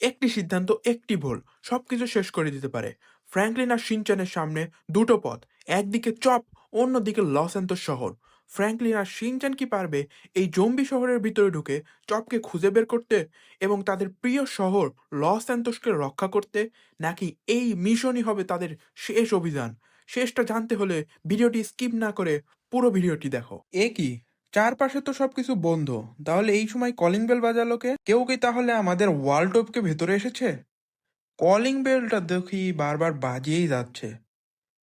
একটি সিদ্ধান্ত, একটি ভুল, সবকিছু শেষ করে দিতে পারে। ফ্র্যাঙ্কলিন আর শিনচানের সামনে দুটো পথ, একদিকে চপ, অন্যদিকে লস অ্যান্তোস শহর। ফ্র্যাঙ্কলিন আর শিনচান কি পারবে? এই জম্বি শহরের ভিতরে ঢুকে চপকে খুঁজে বের করতে এবং তাদের প্রিয় শহর লস অ্যান্তোসকে রক্ষা করতে? নাকি এই মিশনই হবে তাদের শেষ অভিযান? শেষটা জানতে হলে ভিডিওটি স্কিপ না করে পুরো ভিডিওটি দেখো। এ কি? চারপাশে তো সবকিছু বন্ধ। তাহলে এই সময় কলিং বেল বাজালো কে? কেউ কি তাহলে আমাদের ওয়ার্ল্ডটপকে ভেতরে এসেছে? কলিং বেলটা দেখি বারবার বাজিয়েই যাচ্ছে।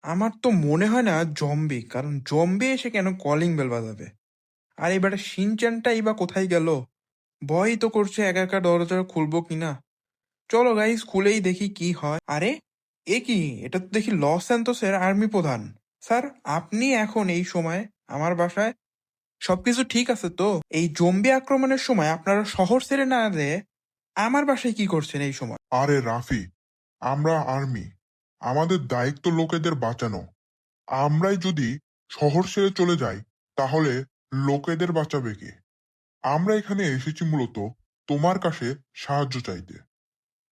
আমার তো মনে হয় না জম্বি, কারণ জম্বি এসে কেন কলিং বেল বাজাবে? আর এবারে সিনচানটাই বা কোথায় গেল? ভয়ই তো করছে একা একা দরজা খুলবো কিনা চলো গাইস খুলেই দেখি কি হয়। আরে, এ কি? এটা তো দেখি লস স্যান্তোসের আর্মি প্রধান। স্যার, আপনি এখন এই সময় আমার বাসায় সবকিছু ঠিক আছে তো? এই জম্বি আক্রমণের সময় আপনারা শহর ছেড়ে না দিয়ে আমার বাসায় কি করছেন এই সময়? আরে রাফি আমরা আর্মি। আমাদের দায়িত্ব লোকেদের বাঁচানো। আমরাই যদি শহর ছেড়ে চলে যাই তাহলে লোকেদের বাঁচাবে কে? আমরা এখানে এসেছি মূলত তোমার কাছে সাহায্য চাইতে।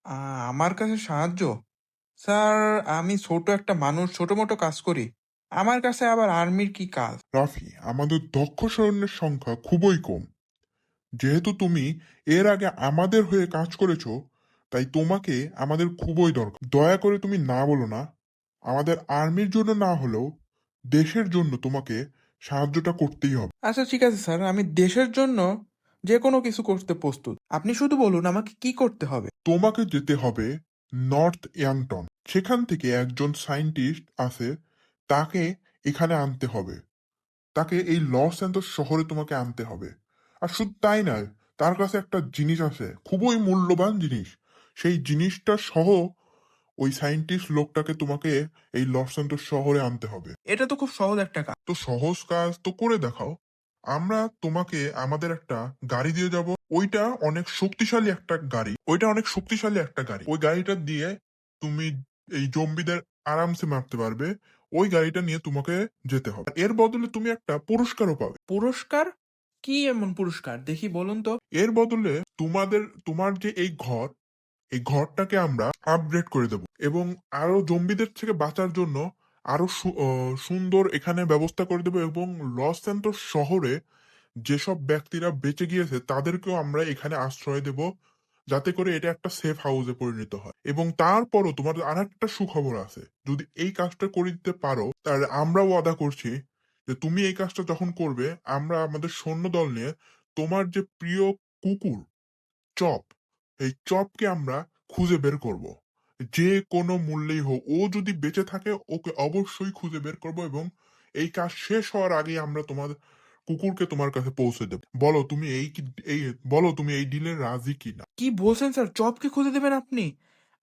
আ, আমার কাছে সাহায্য? স্যার আমি ছোট একটা মানুষ ছোট মোটো কাজ করি। আমার কাছে আবার আর্মির কি কাজ? রাফি আমাদের দক্ষ সৈন্যের সংখ্যা খুবই কম। যেহেতু তুমি এর আগে আমাদের হয়ে কাজ করেছ তাই তোমাকে আমাদের খুবই দরকার। দয়া করে তুমি না বলো না আমাদের আর্মির জন্য না হলেও দেশের জন্য তোমাকে সাহায্যটা করতেই হবে। আচ্ছা ঠিক আছে স্যার আমি দেশের জন্য যে কোনো কিছু করতে প্রস্তুত। আপনি শুধু বলুন আমাকে কি করতে হবে। তোমাকে যেতে হবে নর্থ ইয়াংটন। সেখান থেকে একজন সায়েন্টিস্ট আছে তাকে এখানে আনতে হবে। তাকে এই লস অ্যান্ডোস শহরে তোমাকে আনতে হবে। আর শুধু তাই নয় তার কাছে একটা জিনিস আছে খুবই মূল্যবান জিনিস। সেই জিনিসটা সহ ওই সায়েন্টিস্ট লোকটাকে তোমাকে এই লস অ্যান্ডোস শহরে আনতে হবে। এটা তো খুব সহজ একটা কাজ। তো সহজ কাজ তো করে দেখাও। আমরা তোমাকে আমাদের একটা গাড়ি দিয়ে যাব। ওইটা অনেক শক্তিশালী একটা গাড়ি। ওইটা অনেক শক্তিশালী একটা গাড়ি। ওই গাড়িটা দিয়ে তুমি এই জম্বিদের আরামসে মারতে পারবে। ওই গাড়িটা নিয়ে তোমাকে যেতে হবে। এর বদলে তুমি একটা পুরস্কারও পাবে। পুরস্কার? কি এমন পুরস্কার? দেখি বলুন তো। এর বদলে তোমাদের তোমার যে এই ঘর এই ঘরটাকে আমরা আপগ্রেড করে দেব এবং আরও জম্বিদের থেকে বাঁচার জন্য আরও সুন্দর এখানে ব্যবস্থা করে দেব এবং লস স্যান্টোস শহরে যেসব ব্যক্তিরা বেঁচে গিয়েছে তাদেরকেও আমরা এখানে আশ্রয় দেব যাতে করে এটা একটা সেফ হাউসে পরিণত হয়। এবং তারপরও তোমার আর একটা সুখবর আছে। যদি এই কাজটা করে দিতে পারো, তাহলে আমরা ওয়াদা করছি যে তুমি এই কাজটা যখন করবে, আমরা আমাদের সৈন্যদল নিয়ে তোমার যে প্রিয় কুকুর, চপ, এই চপকে আমরা খুঁজে বের করব। যে কোনো মূল্যেই হোক, ও যদি বেঁচে থাকে, ওকে অবশ্যই খুঁজে বের করব এবং এই কাজ শেষ হওয়ার আগেই আমরা তোমার কুকুরকে তোমার কাছে পৌঁছে দেব। বলো তুমি এই কি- এই বলো তুমি এই ডিলে রাজি কি না কি বলছেন স্যার? জবকে খুঁজে দেবেন আপনি?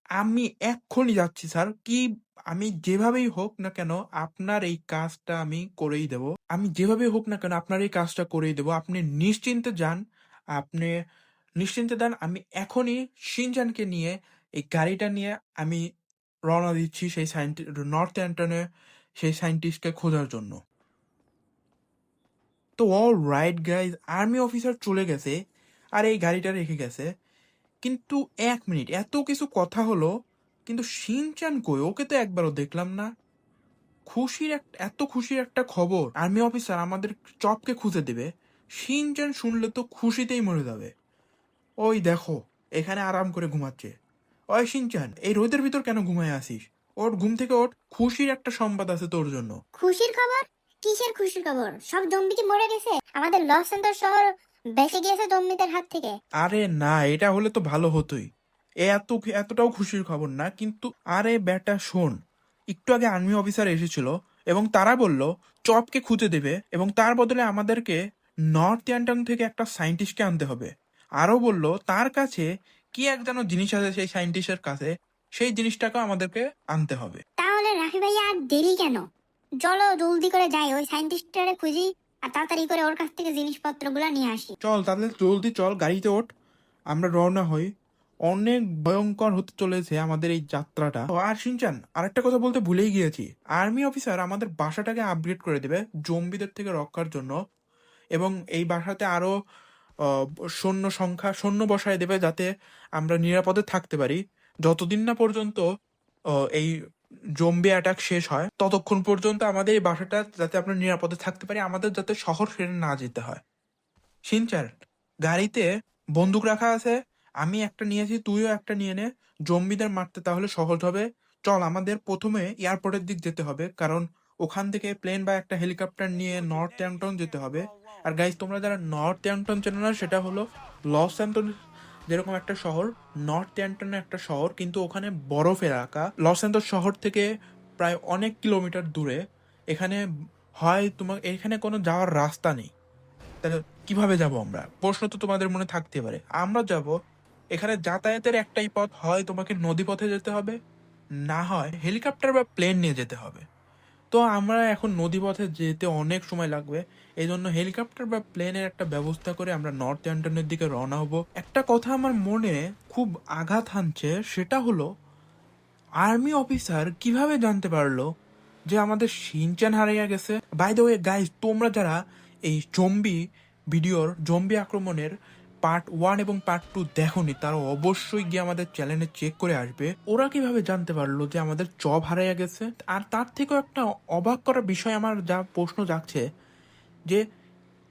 আমি এক্ষুনি যাচ্ছি স্যার। কি আমি যেভাবেই হোক না কেন, আপনার এই কাজটা আমি করেই দেব। আমি যেভাবেই হোক না কেন, আপনার এই কাজটা করেই দেব। আপনি নিশ্চিন্তে যান। আপনি নিশ্চিন্তে যান। আমি এখনই শিনজানকে নিয়ে এই গাড়িটা নিয়ে আমি রওনা দিচ্ছি সেই সাইন্টি নর্থ অ্যান্টনে সেই সায়েন্টিস্টকে খোঁজার জন্য। তো all right guys army officer চলে গেছে আর এই গাড়িটা রেখে গেছে। কিন্তু এক মিনিট, এত কিছু কথা হলো, কিন্তু শিনচান কই? ওকে তো একবারও দেখলাম না। খুশির এক, এত খুশির একটা খবর আর্মি অফিসার আমাদের চপকে খুঁজে দেবে। শিনচান শুনলে তো খুশিতেই মরে যাবে। ওই দেখো, এখানে আরাম করে ঘুমাচ্ছে। ওই শিনচান, এই রোদের ভিতর কেন ঘুমায় আসিস? ওর ঘুম থেকে ওঠ খুশির একটা সংবাদ আছে তোর জন্য। খুশির খবর? কিসের খুশির খবর? সব জম্বি কি মরে গেছে। আমাদের লস সেন্টার শহর বেঁচে গিয়েছে জম্বিদের হাত থেকে। আরে না এটা হলে তো ভালো হতোই। এত এতটাও খুশির খবর না কিন্তু আরে বেটা শোন একটু আগে আর্মি অফিসার এসেছিল এবং তারা বলল চপকে খুঁজে দেবে এবং তার বদলে আমাদেরকে নর্থ ইয়ান্টন থেকে একটা সায়েন্টিস্টকে আনতে হবে। আরও বলল তার কাছে কি এক যেন জিনিস আছে সেই সায়েন্টিস্টের কাছে সেই জিনিসটাকে আমাদেরকে আনতে হবে। তাহলে রাফি ভাইয়া আর দেরি কেন? চলো জলদি করে যাই, ওই সায়েন্টিস্টটারে খুঁজি আর তাড়াতাড়ি করে ওর কাছ থেকে জিনিসপত্রগুলো নিয়ে আসি। চল, তাহলে জলদি চল, গাড়িতে ওঠ। আমরা রওনা হই। অনেক ভয়ঙ্কর হতে চলেছে আমাদের এই যাত্রাটা। আর শিনচান আরেকটা কথা বলতে ভুলেই গিয়েছি। আর্মি অফিসার আমাদের বাসাটাকে আপগ্রেড করে দেবে জম্বিদের থেকে রক্ষার জন্য এবং এই বাসাতে আরও সৈন্য সংখ্যা, সৈন্য বসায় দেবে যাতে আমরা নিরাপদে থাকতে পারি। যতদিন না পর্যন্ত এই জম্বি অ্যাটাক শেষ হয়, ততক্ষণ পর্যন্ত আমাদের এই বাসাটা যাতে আমরা নিরাপদে থাকতে পারি, আমাদের যাতে শহর ছেড়ে না যেতে হয়। সিনচার গাড়িতে বন্দুক রাখা আছে, আমি একটা নিয়েছি, তুইও একটা নিয়ে নে, জম্বিদের মারতে তাহলে সহজ হবে। চল, আমাদের প্রথমে এয়ারপোর্টের দিক যেতে হবে, কারণ ওখান থেকে প্লেন বা একটা হেলিকপ্টার নিয়ে নর্থ ট্যান্টন যেতে হবে। আর গাইজ তোমরা যারা নর্থ ট্যান্টন চেনো না, সেটা হলো লস অ্যান্টন যেরকম একটা শহর নর্থ ট্যান্টনের একটা শহর, কিন্তু ওখানে বরফ এলাকা লস অ্যান্টন শহর থেকে প্রায় অনেক কিলোমিটার দূরে। এখানে হয় তোমার এখানে কোনো যাওয়ার রাস্তা নেই। তাহলে কীভাবে যাব আমরা? প্রশ্ন তো তোমাদের মনে থাকতে পারে। আমরা যাব, এখানে যাতায়াতের একটাই পথ, হয় তোমাকে নদী পথে যেতে হবে, না হয় হেলিকপ্টার বা প্লেন নিয়ে যেতে হবে। তো আমরা এখন নদী পথে যেতে অনেক সময় লাগবে। এই জন্য হেলিকপ্টার বা প্লেনের একটা ব্যবস্থা করে আমরা নর্থ অ্যান্টনের দিকে রওনা হব। একটা কথা আমার মনে খুব আঘাত হানছে, সেটা হলো আর্মি অফিসার কীভাবে জানতে পারল যে আমাদের সিনচান হারিয়ে গেছে? বাই দ্য ওয়ে গাইজ তোমরা যারা এই জম্বি ভিডিওর, জম্বি আক্রমণের পার্ট ওয়ান এবং পার্ট টু দেখোনি, তারা অবশ্যই গিয়ে আমাদের চ্যানেলে চেক করে আসবে। ওরা কীভাবে জানতে পারল যে আমাদের জব হারিয়ে গেছে? আর তার থেকেও একটা অবাক করার বিষয় আমার যা প্রশ্ন যাচ্ছে যে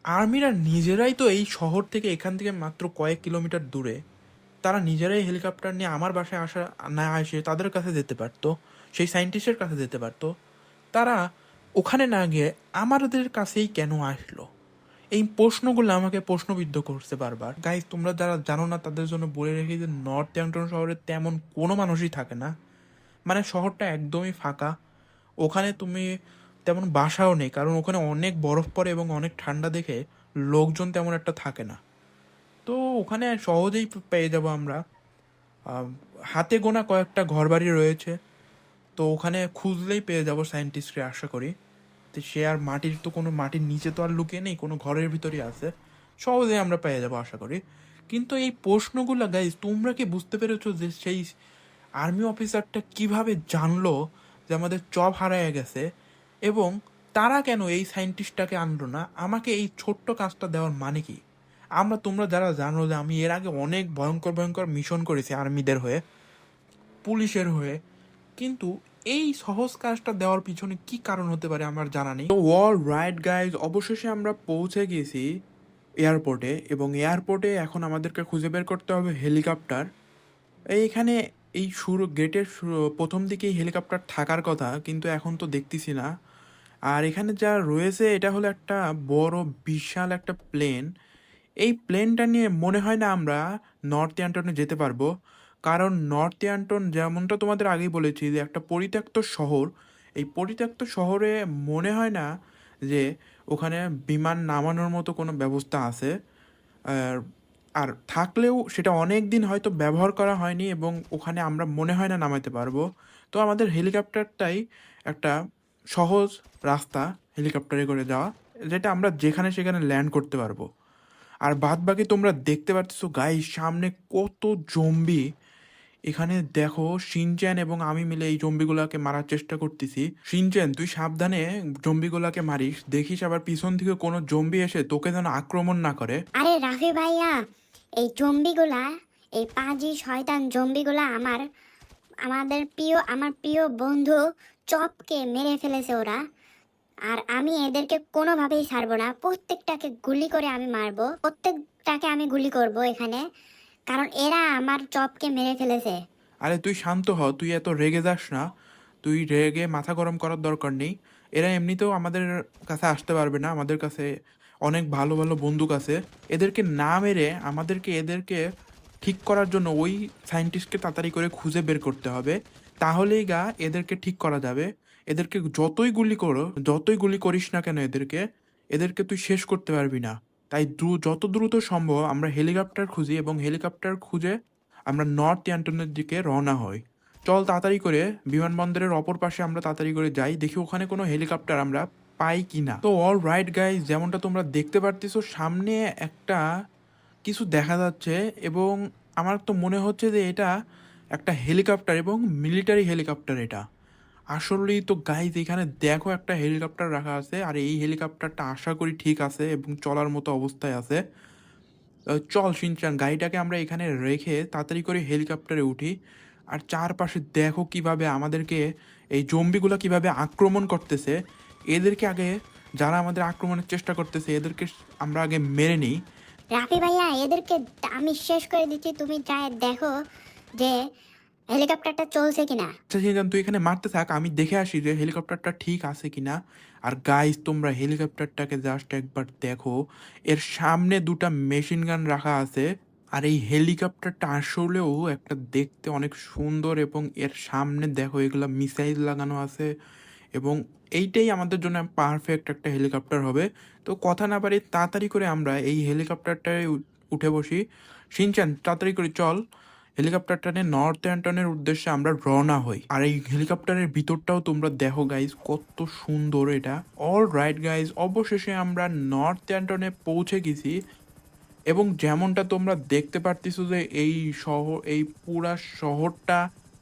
আর্মিরা নিজেরাই তো এই শহর থেকে এখান থেকে মাত্র কয়েক কিলোমিটার দূরে, তারা নিজেরাই হেলিকপ্টার নিয়ে আমার বাসায় আসা, না এসে তাদের কাছে যেতে পারতো, সেই সায়েন্টিস্টের কাছে যেতে পারতো। তারা ওখানে না গিয়ে আমাদের কাছেই কেন আসলো? এই প্রশ্নগুলো আমাকে প্রশ্নবিদ্ধ করতে বারবার। গাইজ তোমরা যারা জানো না, তাদের জন্য বলে রেখে যে নর্থ ট্যান্টন শহরে তেমন কোনো মানুষই থাকে না। মানে শহরটা একদমই ফাঁকা। ওখানে তুমি তেমন বাসাও নেই, কারণ ওখানে অনেক বরফ পড়ে এবং অনেক ঠান্ডা দেখে লোকজন তেমন একটা থাকে না। তো ওখানে সহজেই পেয়ে যাব আমরা। হাতে গোনা কয়েকটা ঘরবাড়ি রয়েছে। তো ওখানে খুঁজলেই পেয়ে যাব সায়েন্টিস্টকে আশা করি। তো সে আর মাটির তো কোনো, মাটির নিচে তো আর লুকিয়ে নেই, কোনো ঘরের ভিতরেই আছে। সহজেই আমরা পেয়ে যাব, আশা করি। কিন্তু এই প্রশ্নগুলো গাইজ তোমরা কি বুঝতে পেরেছ যে সেই আর্মি অফিসারটা কীভাবে জানলো যে আমাদের জব হারায় গেছে এবং তারা কেন এই সায়েন্টিস্টটাকে আনলো না? আমাকে এই ছোট্ট কাজটা দেওয়ার মানে কি? আমরা, তোমরা যারা জানো যে আমি এর আগে অনেক ভয়ঙ্কর ভয়ঙ্কর মিশন করেছি আর্মিদের হয়ে, পুলিশের হয়ে, কিন্তু এই সহজ কাজটা দেওয়ার পিছনে কি কারণ হতে পারে আমার জানা নেই। ওয়াল রাইট গাইজ অবশেষে আমরা পৌঁছে গেছি এয়ারপোর্টে এবং এয়ারপোর্টে এখন আমাদেরকে খুঁজে বের করতে হবে হেলিকপ্টার এইখানে এই শুরু গেটের প্রথম দিকেই হেলিকপ্টার থাকার কথা, কিন্তু এখন তো দেখতেছি না। আর এখানে যা রয়েছে, এটা হলো একটা বড়, বিশাল একটা প্লেন এই প্লেনটা নিয়ে মনে হয় না আমরা নর্থ অ্যান্টনে যেতে পারব। কারণ নর্থ অ্যান্টন যেমনটা তোমাদের আগেই বলেছি যে একটা পরিত্যক্ত শহর, এই পরিত্যক্ত শহরে মনে হয় না যে ওখানে বিমান নামানোর মতো কোনো ব্যবস্থা আছে। আর আর থাকলেও সেটা অনেক দিন হয়তো ব্যবহার করা হয়নি এবং ওখানে আমরা মনে হয় না নামাতে পারব। তো আমাদের হেলিকপ্টারটাই একটা সহজ রাস্তা হেলিকপ্টারে করে যাওয়া যেটা আমরা যেখানে সেখানে ল্যান্ড করতে পারব। আর বাদ বাকি তোমরা দেখতে পাচ্ছ গাই সামনে কত জম্বি এখানে দেখো সিনচ্যান এবং আমি মিলে এই জম্বিগুলাকে মারার চেষ্টা করতেছি। সিনচ্যান, তুই সাবধানে জম্বিগুলাকে মারিস। দেখিস আবার পিছন থেকে কোনো জম্বি এসে তোকে যেন আক্রমণ না করে। আরে রাফি ভাইয়া, এই জম্বিগুলা, এই পাজি শয়তান জম্বিগুলা আমার, আমাদের প্রিয়, আমার প্রিয় বন্ধু চপকে মেরে ফেলেছে ওরা। আর আমি এদেরকে কোনোভাবেই ছাড়বো না। প্রত্যেকটাকে গুলি করে আমি মারবো। প্রত্যেকটাকে আমি গুলি করব এখানে। কারণ এরা আমার চপকে মেরে ফেলেছে। আরে তুই শান্ত হ, তুই এত রেগে যাস না। তুই রেগে মাথা গরম করার দরকার নেই। এরা এমনিতেও আমাদের কাছে আসতে পারবে না, আমাদের কাছে অনেক ভালো ভালো বন্দুক আছে। এদেরকে না মেরে আমাদেরকে, এদেরকে ঠিক করার জন্য ওই সায়েন্টিস্টকে তাড়াতাড়ি করে খুঁজে বের করতে হবে। তাহলেই গা এদেরকে ঠিক করা যাবে। এদেরকে যতই গুলি করো, যতই গুলি করিস না কেন এদেরকে এদেরকে তুই শেষ করতে পারবি না। তাই যত দ্রুত সম্ভব আমরা হেলিকপ্টার খুঁজি এবং হেলিকপ্টার খুঁজে আমরা নর্থ ইয়ান্টনের দিকে রওনা হই। চল তাড়াতাড়ি করে বিমানবন্দরের অপর পাশে আমরা তাড়াতাড়ি করে যাই, দেখি ওখানে কোনো হেলিকপ্টার আমরা পাই কিনা। তো অল রাইট গাইজ যেমনটা তোমরা দেখতে পারতেছো, সামনে একটা কিছু দেখা যাচ্ছে এবং আমার তো মনে হচ্ছে যে এটা একটা হেলিকপ্টার এবং মিলিটারি হেলিকপ্টার এটা। আসলেই তো গাইজ এখানে দেখো একটা হেলিকপ্টার রাখা আছে, আর এই হেলিকপ্টারটা আশা করি ঠিক আছে এবং চলার মতো অবস্থায় আছে। চল শিনচান গাড়িটাকে আমরা এখানে রেখে তাড়াতাড়ি করে হেলিকপ্টারে উঠি। আর চারপাশে দেখো কীভাবে আমাদেরকে এই জম্বিগুলো কীভাবে আক্রমণ করতেছে। এদেরকে আগে, যারা আমাদের আক্রমণের চেষ্টা করতেছে, এদেরকে আমরা আগে মেরে নিই। রাফি ভাইয়া, এদেরকে আমি শেষ করে দিচ্ছি। তুমি যাই দেখো যে হেলিকপ্টারটা চলছে কিনা? আচ্ছা শিনচান তুই এখানে মারতে থাক, আমি দেখে আসি যে হেলিকপ্টারটা ঠিক আছে কিনা। আর গাইস তোমরা হেলিকপ্টারটাকে জাস্ট একবার দেখো, এর সামনে দুটা মেশিন গান রাখা আছে, আর এই হেলিকপ্টারটা আসলেও একটা দেখতে অনেক সুন্দর এবং এর সামনে দেখো, এগুলা মিসাইল লাগানো আছে, এবং এইটাই আমাদের জন্য পারফেক্ট একটা হেলিকপ্টার হবে। তো কথা না পারি তাড়াতাড়ি করে আমরা এই হেলিকপ্টারটায় উঠে বসি। সিনচান, তাড়াতাড়ি করে চল। হেলিকপ্টারটা নিয়ে নর্থ অ্যান্টনের উদ্দেশ্যে আমরা রওনা হই। আর এই হেলিকপ্টারের ভিতরটাও তোমরা দেখো গাইজ কত সুন্দর এটা। অল রাইট গাইজ অবশেষে আমরা নর্থ অ্যান্টনে পৌঁছে গেছি। এবং যেমনটা তোমরা দেখতে পারতেছো যে এই শহর, এই পুরা শহরটা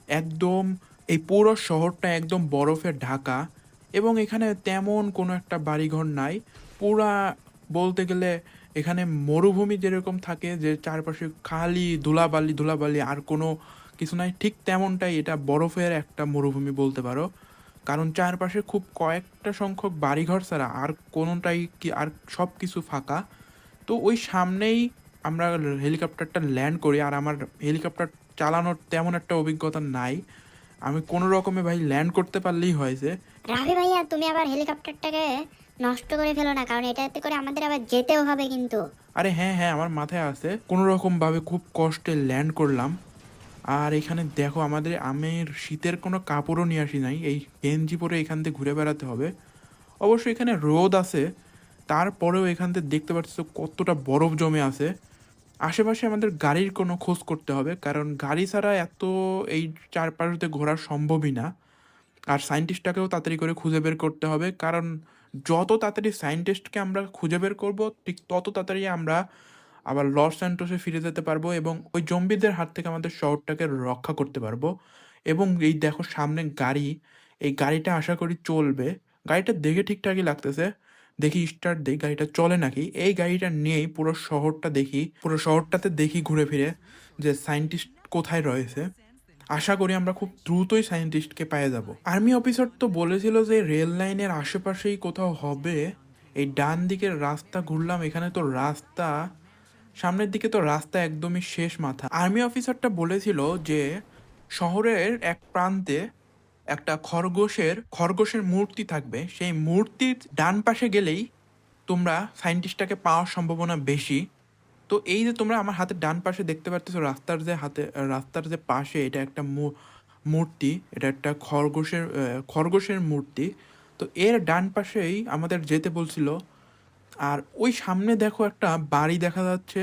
একদম, এই পুরো শহরটা একদম বরফে ঢাকা। এবং এখানে তেমন কোনো একটা বাড়িঘর নাই। পুরা বলতে গেলে এখানে মরুভূমি যেরকম থাকে, যে চারপাশে খালি ধুলাবালি ধুলাবালি আর কোনো কিছু নাই, ঠিক তেমনটাই এটা বরফের একটা মরুভূমি বলতে পারো। কারণ চারপাশে খুব কয়েকটা সংখ্যক বাড়িঘর ছাড়া আর কোনোটাই কি, আর সব কিছু ফাঁকা। তো ওই সামনেই আমরা হেলিকপ্টারটা ল্যান্ড করি, আর আমার হেলিকপ্টার চালানোর তেমন একটা অভিজ্ঞতা নাই। আমি কোনো রকমে ভাই ল্যান্ড করতে পারলেই হয়েছে রাফি ভাইয়া, তুমি আবার হেলিকপ্টারটাকে নষ্ট করে ফেলো না, কারণ এটাতে করে আমাদের আবার যেতেও হবে কিন্তু। আরে হ্যাঁ হ্যাঁ আমার মাথায় আছে কোনো রকম ভাবে খুব কষ্টে ল্যান্ড করলাম। আর এখানে দেখো আমাদের আমের শীতের কোনো কাপড়ও নিয়ে আসি নাই। এই গেঞ্জি পরে এখান থেকে ঘুরে বেড়াতে হবে। অবশ্য এখানে রোদ আছে। তারপরেও এখান থেকে দেখতে পাচ্ছ কতটা বরফ জমে আছে। আশেপাশে আমাদের গাড়ির কোনো খোঁজ করতে হবে, কারণ গাড়ি ছাড়া এত এই চারপাশে ঘোরা সম্ভবই না। আর সায়েন্টিস্টটাকেও তাড়াতাড়ি করে খুঁজে বের করতে হবে, কারণ যত তাড়াতাড়ি সায়েন্টিস্টকে আমরা খুঁজে বের করব, ঠিক তত তাড়াতাড়ি আমরা আবার লস স্যান্টোসে ফিরে যেতে পারব এবং ওই জম্বিদের হাত থেকে আমাদের শহরটাকে রক্ষা করতে পারব। এবং এই দেখো সামনে গাড়ি, এই গাড়িটা আশা করি চলবে। গাড়িটা দেখে ঠিকঠাকই লাগতেছে। দেখি স্টার্ট দিই, গাড়িটা চলে নাকি? এই গাড়িটা নিয়েই পুরো শহরটা দেখি, পুরো শহরটাতে দেখি ঘুরে ফিরে যে সায়েন্টিস্ট কোথায় রয়েছে। আশা করি আমরা খুব দ্রুতই সায়েন্টিস্টকে পেয়ে যাব। আর্মি অফিসার তো বলেছিল যে রেল লাইনের আশেপাশেই কোথাও হবে। এই ডান দিকের রাস্তা ঘুরলাম, এখানে তো রাস্তা, সামনের দিকে তো রাস্তা একদমই শেষ মাথা। আর্মি অফিসারটা বলেছিল যে শহরের এক প্রান্তে একটা খরগোশের খরগোশের মূর্তি থাকবে। সেই মূর্তির ডান পাশে গেলেই তোমরা সায়েন্টিস্টটাকে পাওয়ার সম্ভাবনা বেশি। তো এই যে তোমরা আমার হাতের ডান পাশে দেখতে পারতেছো রাস্তার যে হাতে, রাস্তার যে পাশে এটা একটা মূর্তি, এটা একটা খরগোশের খরগোশের মূর্তি। তো এর ডান পাশেই আমাদের যেতে বলছিল। আর ওই সামনে দেখো একটা বাড়ি দেখা যাচ্ছে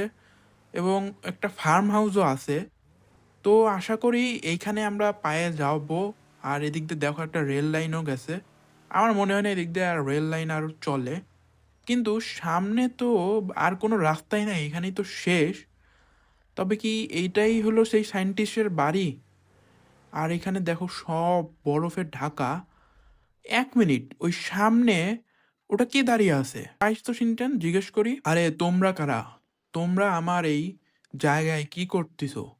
এবং একটা ফার্ম হাউসও আছে। তো আশা করি এইখানে আমরা পায়ে যাব। আর এদিক দিয়ে দেখো একটা রেল লাইনও গেছে। আমার মনে হয় না এদিক দিয়ে আর রেল লাইন আর চলে। কিন্তু সামনে তো আর কোনো রাস্তাই নাই, এখানেই তো শেষ। তবে কি এইটাই হলো সেই সায়েন্টিস্টের বাড়ি? আর এখানে দেখো সব বরফে ঢাকা। এক মিনিট, ওই সামনে ওটা কে দাঁড়িয়ে আছে? তো সিনটেন জিজ্ঞেস করি। আরে, তোমরা কারা? তোমরা আমার এই জায়গায় কি করতেছো?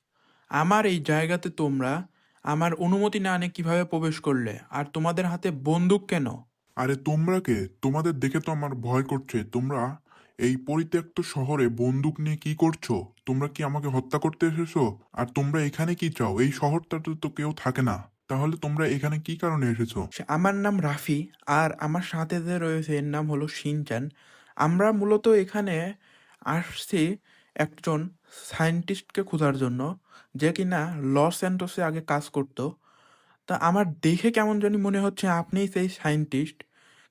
আমার এই জায়গাতে তোমরা আমার অনুমতি না আনে কীভাবে প্রবেশ করলে? আর তোমাদের হাতে বন্দুক কেন? আরে তোমরা কে? তোমাদের দেখে তো আমার ভয় করছে। তোমরা এই পরিত্যক্ত শহরে বন্দুক নিয়ে কি করছ? তোমরা কি আমাকে হত্যা করতে এসেছ? আর তোমরা এখানে কি চাও? এই শহরটাতে তো কেউ থাকে না। তাহলে তোমরা এখানে কি কারণে এসেছ? আমার নাম রাফি, আর আমার সাথে যে রয়েছে এর নাম হলো শিনচান আমরা মূলত এখানে আসছি একজন সায়েন্টিস্টকে খোঁজার জন্য, যে কিনা লস অ্যান্টোসে আগে কাজ করতো। তা আমার দেখে কেমন জানি মনে হচ্ছে আপনিই সেই সায়েন্টিস্ট।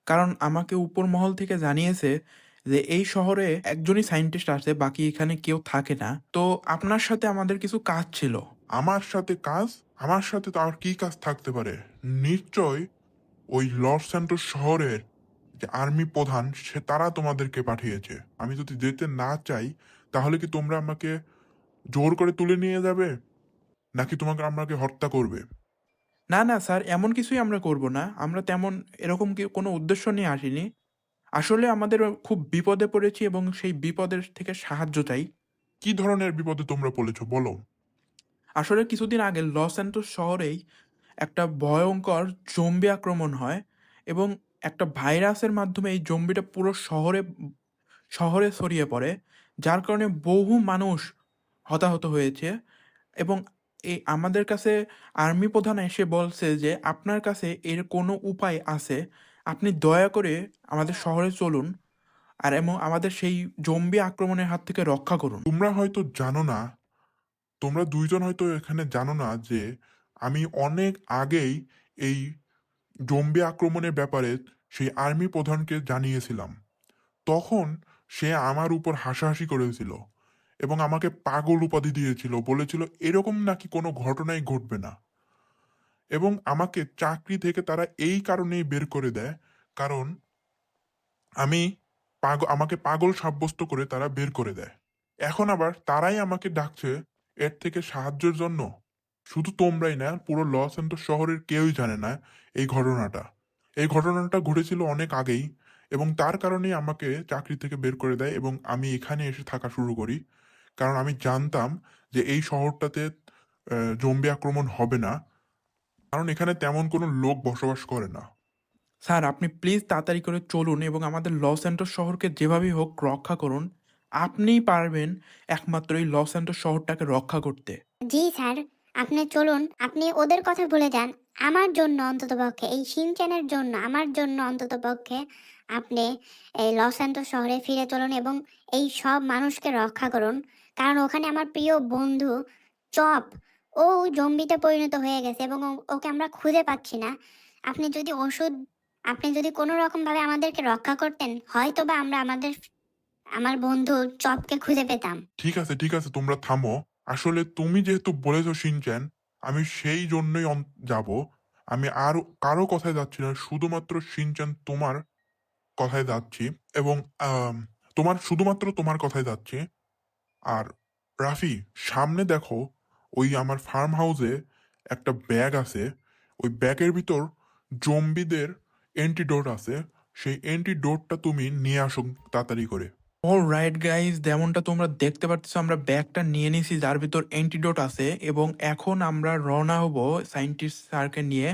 কারণ আমাকে উপর মহল থেকে জানিয়েছে যে এই শহরে একজনই সায়েন্টিস্ট আছে, বাকি এখানে কেউ থাকে না। তো আপনার সাথে আমাদের কিছু কাজ ছিল। আমার সাথে কাজ? আমার সাথে তো আর কি কাজ থাকতে পারে? নিশ্চয় ওই লর্ড স্যান্টোস শহরের যে আর্মি প্রধান, সে তারা তোমাদেরকে পাঠিয়েছে। আমি যদি যেতে না চাই, তাহলে কি তোমরা আমাকে জোর করে তুলে নিয়ে যাবে? নাকি তোমাকে আমাকে হত্যা করবে? না না স্যার এমন কিছুই আমরা করব না। আমরা তেমন এরকম কি কোনো উদ্দেশ্য নিয়ে আসিনি। আসলে আমাদের খুব বিপদে পড়েছি এবং সেই বিপদের থেকে সাহায্য চাই। কি ধরনের বিপদে তোমরা পড়েছো বলো? আসলে কিছুদিন আগে লস অ্যান্টোস শহরেই একটা ভয়ঙ্কর জম্বি আক্রমণ হয় এবং একটা ভাইরাসের মাধ্যমে এই জম্বিটা পুরো শহরে শহরে ছড়িয়ে পড়ে যার কারণে বহু মানুষ হতাহত হয়েছে এবং এই আমাদের কাছে আর্মি প্রধান এসে বলছে যে, আপনার কাছে এর কোনো উপায় আছে? আপনি দয়া করে আমাদের শহরে চলুন আর এবং আমাদের সেই জম্বি আক্রমণের হাত থেকে রক্ষা করুন। তোমরা হয়তো জানো না, তোমরা দুইজন হয়তো এখানে জানো না যে, আমি অনেক আগেই এই জম্বি আক্রমণের ব্যাপারে সেই আর্মি প্রধানকে জানিয়েছিলাম। তখন সে আমার উপর হাসাহাসি করেছিল। এবং আমাকে পাগল উপাধি দিয়েছিল, বলেছিল, এরকম নাকি কোনো ঘটনাই ঘটবে না। এবং আমাকে চাকরি থেকে তারা এই কারণেই বের করে দেয়, কারণ আমি পাগ, আমাকে পাগল সাব্যস্ত করে তারা বের করে দেয়। এখন আবার তারাই আমাকে ডাকছে, এর থেকে সাহায্যের জন্য। শুধু তোমরাই না, পুরো লস অ্যান্টোস শহরের কেউই জানে না এই ঘটনাটা। এই ঘটনাটা ঘটেছিল অনেক আগেই। এবং তার কারণেই আমাকে চাকরি থেকে বের করে দেয় এবং আমি এখানে এসে থাকা শুরু করি। কারণ আমি জানতাম যে এই শহরটাতে জম্বি আক্রমণ হবে না। কারণ এখানে তেমন কোনো লোক বসবাস করে না। স্যার আপনি প্লিজ তাড়াতাড়ি করে চলুন এবং আমাদের লস অ্যান্টোস শহরকে যেভাবেই হোক রক্ষা করুন। আপনিই পারবেন একমাত্র এই লস অ্যান্টোস শহরটাকে রক্ষা করতে। জি স্যার। আপনি চলুন আপনি ওদের কথা ভুলে যান। আমার জন্য অন্ততপক্ষে এই সিনচ্যানের জন্য, আমার জন্য অন্ততপক্ষে আপনি এই লস অ্যান্টোস শহরে ফিরে চলুন এবং এই সব মানুষকে রক্ষা করুন। কারণ ওখানে আমার প্রিয় বন্ধু চপ, ও জম্বিতে পরিণত হয়ে গেছে এবং ওকে আমরা খুঁজে পাচ্ছি না। আপনি যদি ওষুধ, আপনি যদি কোনো রকমভাবে আমাদেরকে রক্ষা করতেন হয়তো বা আমরা আমাদের, আমার বন্ধু চপকে খুঁজে পেতাম। ঠিক আছে ঠিক আছে, তোমরা থামো। আসলে তুমি যেহেতু বলেছ সিনচ্যান আমি সেই জন্যই যাব। আমি আর কারও কথায় যাচ্ছি না, শুধুমাত্র সিনচ্যান তোমার কথায় যাচ্ছি এবং তোমার শুধুমাত্র তোমার কথায় যাচ্ছি। আর রাফি, সামনে দেখো, ওই আমার ফার্ম হাউসে একটা ব্যাগ আছে। ওই ব্যাগের ভিতর জম্বিদের অ্যান্টিডোট আছে। সেই অ্যান্টিডোটটা তুমি নিয়ে আসো তাড়াতাড়ি করে। অল রাইট গাইজ যেমনটা তোমরা দেখতে পাচ্ছ আমরা ব্যাগটা নিয়ে নিয়েছি যার ভিতর অ্যান্টিডোট আছে, এবং এখন আমরা রওনা হব সায়েন্টিস্ট স্যারকে নিয়ে।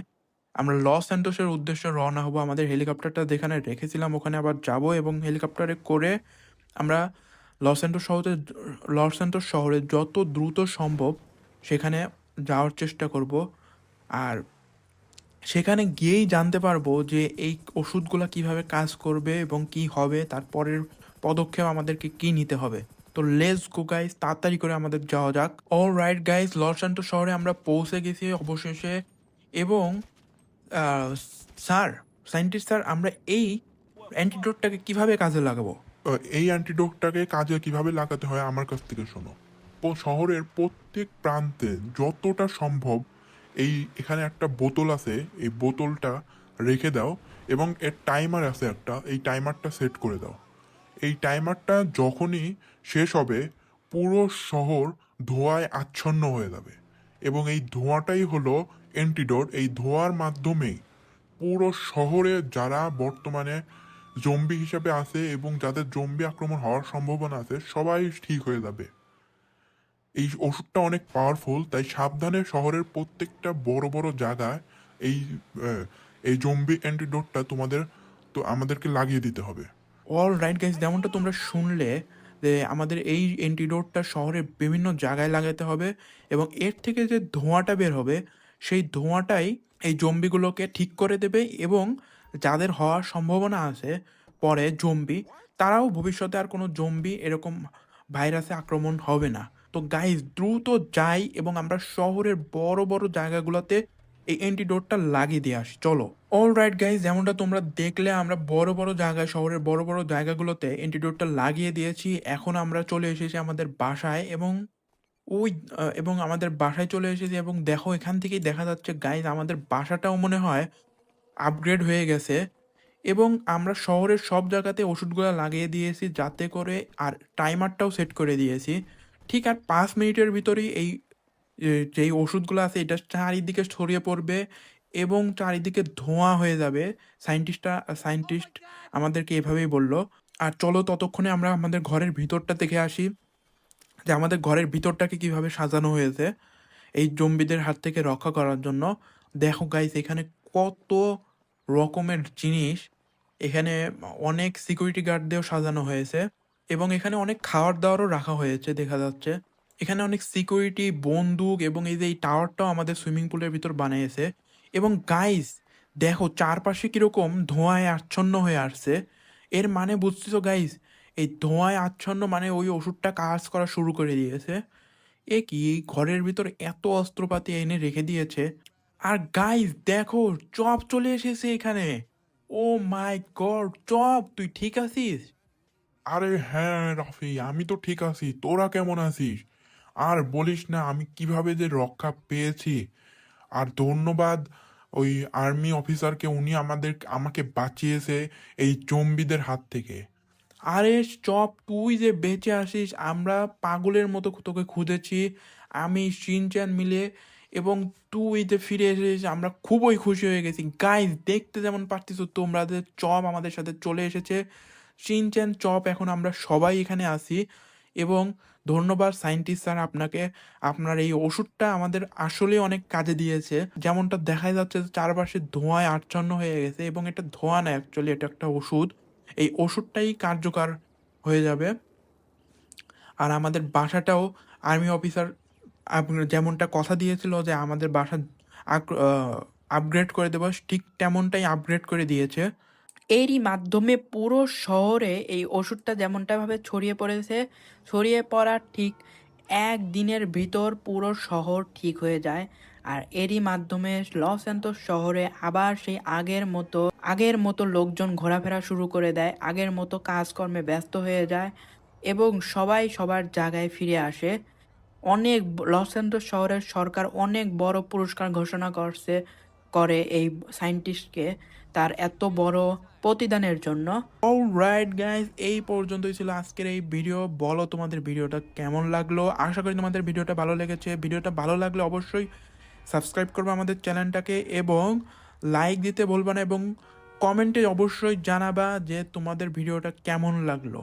আমরা লস অ্যান্টোসের উদ্দেশ্যে রওনা হব, আমাদের হেলিকপ্টারটা যেখানে রেখেছিলাম, ওখানে আবার যাব, এবং হেলিকপ্টারে করে আমরা লস অ্যান্টোস শহরে লস অ্যান্টোস শহরে যত দ্রুত সম্ভব সেখানে যাওয়ার চেষ্টা করব। আর সেখানে গিয়েই জানতে পারব যে এই ওষুধগুলো কীভাবে কাজ করবে এবং কি হবে, তারপরের পদক্ষেপ আমাদেরকে কি নিতে হবে? তো লেস গো গাইস তাড়াতাড়ি করে আমাদের যাওয়া যাক। অল রাইট গাইস লস অ্যান্টো শহরে আমরা পৌঁছে গেছি অবশেষে। এবং স্যার সায়েন্টিস্ট স্যার, আমরা এই অ্যান্টিডোটটাকে কীভাবে কাজে লাগাবো? এই অ্যান্টিডোটটাকে কাজে কীভাবে লাগাতে হয় আমার কাছ থেকে শোনো। শহরের প্রত্যেক প্রান্তে যতটা সম্ভব এই এখানে একটা বোতল আছে, এই বোতলটা রেখে দাও এবং এর টাইমার আছে একটা, এই টাইমারটা সেট করে দাও। এই টাইমারটা যখনই শেষ হবে, পুরো শহর ধোঁয়ায় আচ্ছন্ন হয়ে যাবে। এবং এই ধোঁয়াটাই হলো অ্যান্টিডোট এই ধোঁয়ার মাধ্যমেই পুরো শহরে যারা বর্তমানে জম্বি হিসাবে আছে এবং যাদের জম্বি আক্রমণ হওয়ার সম্ভাবনা আছে, সবাই ঠিক হয়ে যাবে। এই ওষুধটা অনেক পাওয়ারফুল তাই সাবধানে শহরের প্রত্যেকটা বড় বড় জায়গায় এই এই জম্বি অ্যান্টিডোটটা তোমাদের, তো আমাদেরকে লাগিয়ে দিতে হবে। অল রাইট গাইজ যেমনটা তোমরা শুনলে যে আমাদের এই অ্যান্টিডোটটা শহরের বিভিন্ন জায়গায় লাগাতে হবে এবং এর থেকে যে ধোঁয়াটা বের হবে, সেই ধোঁয়াটাই এই জম্বিগুলোকে ঠিক করে দেবে এবং যাদের হওয়ার সম্ভাবনা আছে, পরে জম্বি, তারাও ভবিষ্যতে আর কোনো জম্বি এরকম ভাইরাসে আক্রমণ হবে না। তো গাইজ দ্রুত যাই এবং আমরা শহরের বড় বড় জায়গাগুলোতে এই অ্যান্টিডোটটা লাগিয়ে দিয়ে আসি। চলো। অল রাইট গাইজ যেমনটা তোমরা দেখলে, আমরা বড় বড় জায়গায়, শহরের বড় বড় জায়গাগুলোতে অ্যান্টিডোটটা লাগিয়ে দিয়েছি। এখন আমরা চলে এসেছি আমাদের বাসায় এবং ওই এবং আমাদের বাসায় চলে এসেছি এবং দেখো, এখান থেকেই দেখা যাচ্ছে গাইজ আমাদের বাসাটাও মনে হয় আপগ্রেড হয়ে গেছে। এবং আমরা শহরের সব জায়গাতে ওষুধগুলো লাগিয়ে দিয়েছি, যাতে করে আর টাইমারটাও সেট করে দিয়েছি। ঠিক আর পাঁচ মিনিটের ভিতরেই এই যেই ওষুধগুলো আছে এটা চারিদিকে ছড়িয়ে পড়বে এবং চারিদিকে ধোঁয়া হয়ে যাবে। সায়েন্টিস্টরা সায়েন্টিস্ট আমাদেরকে এভাবেই বলল। আর চলো ততক্ষণে আমরা আমাদের ঘরের ভিতরটা দেখে আসি যে আমাদের ঘরের ভিতরটাকে কীভাবে সাজানো হয়েছে এই জম্বিদের হাত থেকে রক্ষা করার জন্য। দেখো গাইস এখানে কত রকমের জিনিস। এখানে অনেক সিকিউরিটি গার্ড দিয়েও সাজানো হয়েছে এবং এখানে অনেক খাওয়ার দাওয়ারও রাখা হয়েছে দেখা যাচ্ছে। এখানে অনেক সিকিউরিটি বন্দুক এবং এই যে এই টাওয়ারটাও আমাদের সুইমিং পুলের ভিতর বানিয়েছে। এবং গাইস দেখো চারপাশে কীরকম ধোঁয়ায় আচ্ছন্ন হয়ে আসছে। এর মানে বুঝতেছো গাইস এই ধোঁয়ায় আচ্ছন্ন মানে ওই ওষুধটা কাজ করা শুরু করে দিয়েছে। এ কি, এই ঘরের ভিতর এত অস্ত্রপাতি এনে রেখে দিয়েছে। আর গাইস দেখো চপ চলে এসেছে এখানে। ও মাই গড চপ, তুই ঠিক আছিস? আরে হ্যাঁ রাফি, আমি তো ঠিক আছি। তোরা কেমন আছিস? আর বলিস না, আমি কীভাবে যে রক্ষা পেয়েছি। আর ধন্যবাদ ওই আর্মি অফিসারকে, উনি আমাদের, আমাকে বাঁচিয়েছে এই জম্বিদের হাত থেকে। আরে চপ, তুই যে বেঁচে আসিস, আমরা পাগলের মতো তোকে খুঁজেছি। আমি শিনচ্যান মিলে এবং তুই যে ফিরে এসেছিস, আমরা খুবই খুশি হয়ে গেছি। গাইজ দেখতে যেমন পারতিস তোমরা যে চপ আমাদের সাথে চলে এসেছে। শিনচ্যান চপ, এখন আমরা সবাই এখানে আসি এবং ধন্যবাদ সায়েন্টিস্ট স্যার আপনাকে। আপনার এই ওষুধটা আমাদের আসলে অনেক কাজে দিয়েছে। যেমনটা দেখা যাচ্ছে চারপাশে ধোঁয়ায় আচ্ছন্ন হয়ে গেছে এবং এটা ধোঁয়া না অ্যাকচুয়ালি এটা একটা ওষুধ। এই ওষুধটাই কার্যকর হয়ে যাবে। আর আমাদের বাসাটাও আর্মি অফিসার যেমনটা কথা দিয়েছিল যে আমাদের বাসা আপগ্রেড করে দেবো, ঠিক তেমনটাই আপগ্রেড করে দিয়েছে। এরই মাধ্যমে পুরো শহরে এই ওষুধটা যেমনটাভাবে ছড়িয়ে পড়েছে, ছড়িয়ে পড়ার ঠিক এক দিনের ভিতর পুরো শহর ঠিক হয়ে যায়। আর এরই মাধ্যমে লস অ্যান্টোস শহরে আবার সেই আগের মতো আগের মতো লোকজন ঘোরাফেরা শুরু করে দেয়, আগের মতো কাজকর্মে ব্যস্ত হয়ে যায় এবং সবাই সবার জায়গায় ফিরে আসে। অনেক লস অ্যান্টোস শহরের সরকার অনেক বড় পুরস্কার ঘোষণা করছে, করে এই সায়েন্টিস্টকে তার এত বড় প্রতিদানের জন্য। রাইট গাইজ এই পর্যন্তই ছিল আজকের এই ভিডিও বলো তোমাদের ভিডিওটা কেমন লাগল? আশা করি তোমাদের ভিডিওটা ভালো লেগেছে। ভিডিওটা ভালো লাগলে অবশ্যই সাবস্ক্রাইব করবে আমাদের চ্যানেলটাকে এবং লাইক দিতে বলবা না এবং কমেন্টে অবশ্যই জানাবা যে তোমাদের ভিডিওটা কেমন লাগল।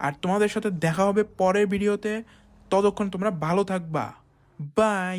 আর তোমাদের সাথে দেখা হবে পরের ভিডিওতে ততক্ষণ তোমরা ভালো থাকবা। বাই